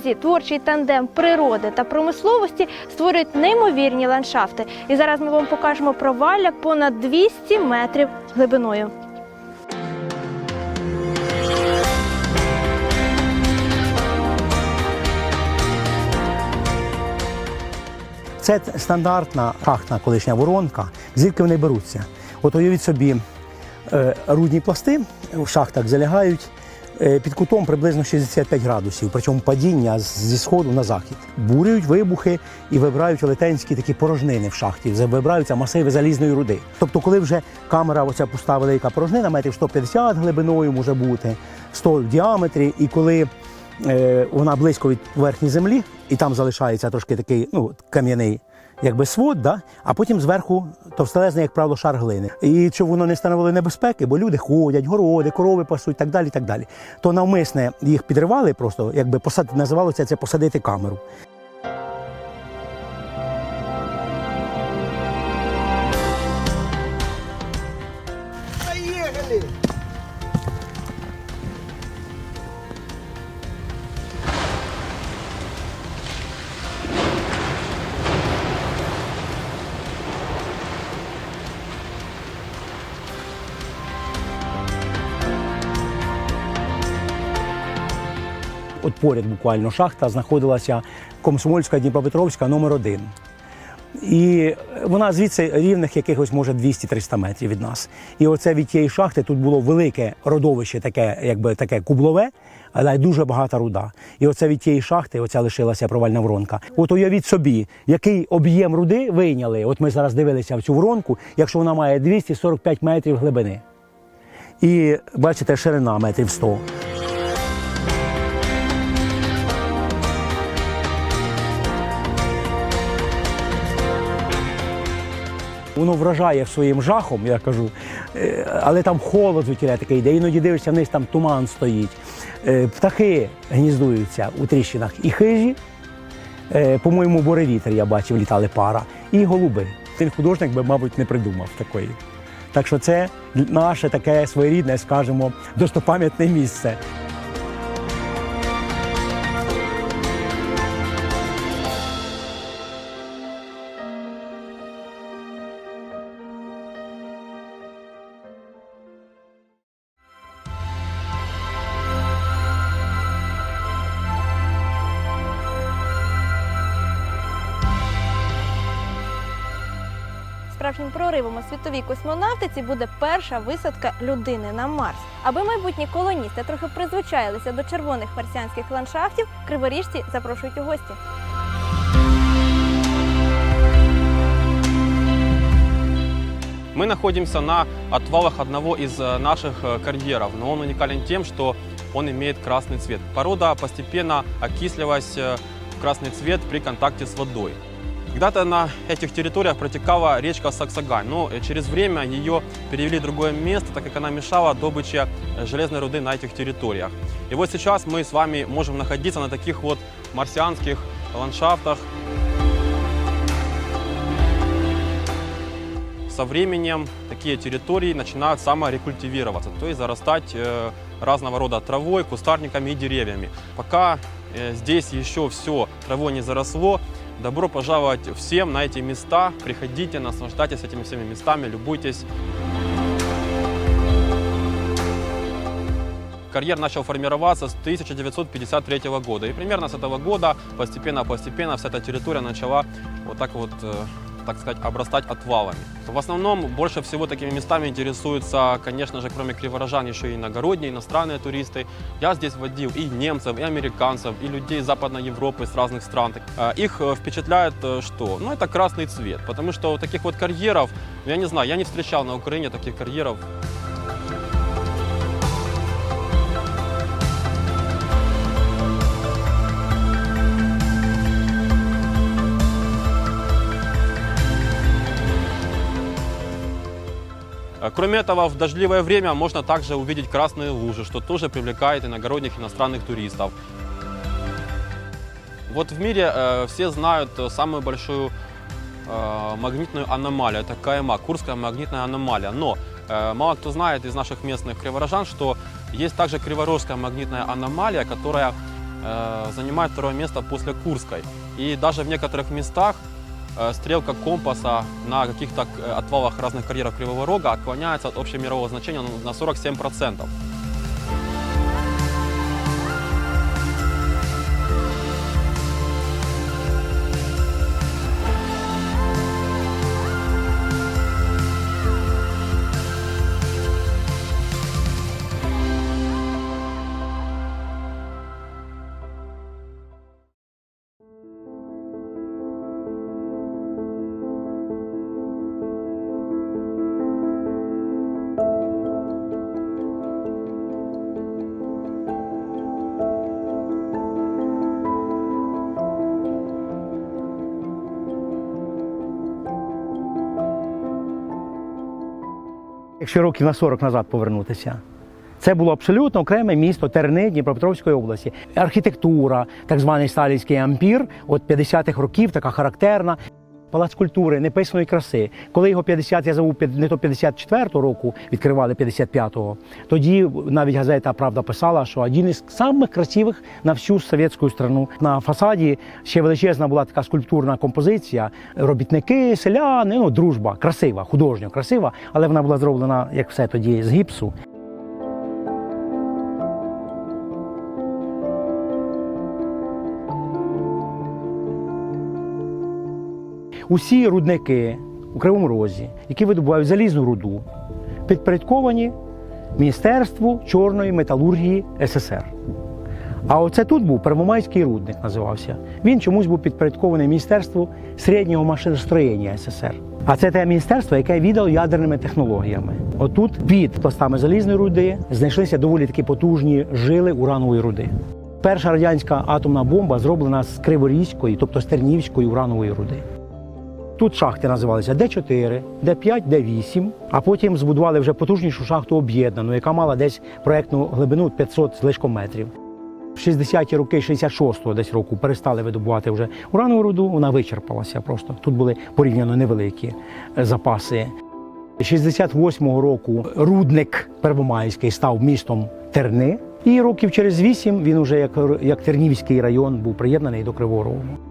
дорозі творчий тандем природи та промисловості створюють неймовірні ландшафти. І зараз ми вам покажемо провалля понад 200 метрів глибиною. Це стандартна шахтна колишня воронка. Звідки вони беруться? От уявіть собі, е, рудні пласти в шахтах залягають під кутом приблизно 65 градусів, причому падіння зі сходу на захід. Бурюють вибухи і вибирають велетенські такі порожнини в шахті, вибираються масиви залізної руди. Тобто, коли вже камера оця пуста велика порожнина, метрів 150 глибиною може бути, 100 в діаметрі, і коли е, вона близько від поверхні землі, і там залишається трошки такий ну, кам'яний якби свод, да? а потім зверху товстелезний, як правило, шар глини. І щоб воно не становило небезпеки, бо люди ходять, городи, корови пасуть, так далі, так далі. То навмисне їх підривали, просто якби посад... називалося це посадити камеру. От поряд буквально шахта знаходилася Комсомольська Дніпропетровська номер 1 І вона звідси рівних якихось, може, 200-300 метрів від нас. І оце від тієї шахти тут було велике родовище, таке, якби таке кублове, але дуже багата руда. І оце від тієї шахти, оця лишилася провальна воронка. От уявіть собі, який об'єм руди вийняли. От ми зараз дивилися в цю воронку, якщо вона має 245 метрів глибини. І бачите, ширина метрів 100. Воно вражає своїм жахом, я кажу, Е, але там холод звідтіля такий йде. Іноді дивишся вниз, там туман стоїть. Е, Птахи гніздуються у тріщинах і хижі. Е, По-моєму, боревітер я бачив, літали пара, і голуби. Він художник би, мабуть, не придумав такої. Так що це наше таке своєрідне, скажімо, достопам'ятне місце. Справжнім проривом у світовій космонавтиці буде перша висадка людини на Марс. Аби майбутні колоністи трохи призвичаїлися до червоних марсіанських ландшафтів, криворіжці запрошують у гості. Мы находимся на отвалах одного из э, наших э, карьеров, но он уникален тем, что он имеет красный цвет. Порода постепенно окисливалась э, в красный цвет при контакте с водой. Когда-то на этих территориях протекала речка Саксагань, но э, через время ее перевели в другое место, так как она мешала добыче э, железной руды на этих территориях. И вот сейчас мы с вами можем находиться на таких вот марсианских ландшафтах, со временем такие территории начинают саморекультивироваться, то есть зарастать э, разного рода травой, кустарниками и деревьями. Пока здесь еще все травой не заросло, добро пожаловать всем на эти места. Приходите, наслаждайтесь этими всеми местами, любуйтесь. Карьер начал формироваться с 1953 года. И примерно с этого года постепенно-постепенно вся эта территория начала вот так вот, э, так сказать, обрастать отвалами. В основном больше всего такими местами интересуются, конечно же, кроме криворожан, еще и иногородние, иностранные туристы. Я здесь водил и немцев, и американцев, и людей Западной Европы, с разных стран. Э, Их э, впечатляет э, что? Ну, это красный цвет, потому что таких вот карьеров, я не знаю, я не встречал на Украине таких карьеров Кроме этого, в дождливое время можно также увидеть красные лужи, что тоже привлекает иногородних иностранных туристов. Вот в мире э, все знают э, самую большую э, магнитную аномалию. Это КМА, Курская магнитная аномалия. Но э, мало кто знает из наших местных криворожан, что есть также Криворожская магнитная аномалия, которая э, занимает второе место после Курской. И даже в некоторых местах э, стрелка компаса на каких-то э, отвалах разных карьеров Кривого Рога отклоняется от общемирового значения на 47%. Якщо років на 40 назад повернутися, це було абсолютно окреме місто Терни Дніпропетровської області. Архітектура, так званий сталінський ампір, от 50-х років, така характерна. Палац культури неписаної краси. Коли його 50, я забув, не то 54-го року, відкривали 55-го, тоді навіть газета Правда писала, що один із самих красивих на всю совєтську страну. На фасаді ще величезна була така скульптурна композиція. Робітники, селяни, ну дружба, красива, художньо красива, але вона була зроблена, як все тоді, з гіпсу. Усі рудники у Кривому Розі, які видобувають залізну руду, підпорядковані Міністерству чорної металургії СССР. А оце тут був Первомайський рудник, називався. Він чомусь був підпорядкований Міністерству середнього машиностроєння СССР. А це те міністерство, яке віддало ядерними технологіями. Отут під пластами залізної руди знайшлися доволі такі потужні жили уранової руди. Перша радянська атомна бомба зроблена з Криворізької, тобто з Тернівської уранової руди. Тут шахти називалися Д4, Д5, Д8, а потім збудували вже потужнішу шахту об'єднану, яка мала десь проектну глибину 500 з метрів. В 60-ті роки 66-го десь року перестали видобувати вже уранову руду, вона вичерпалася просто. Тут були порівняно невеликі е, запаси. 68-го року рудник Первомайський став містом Терни, і років через вісім він уже як, як Тернівський район був приєднаний до Кривого Рогу.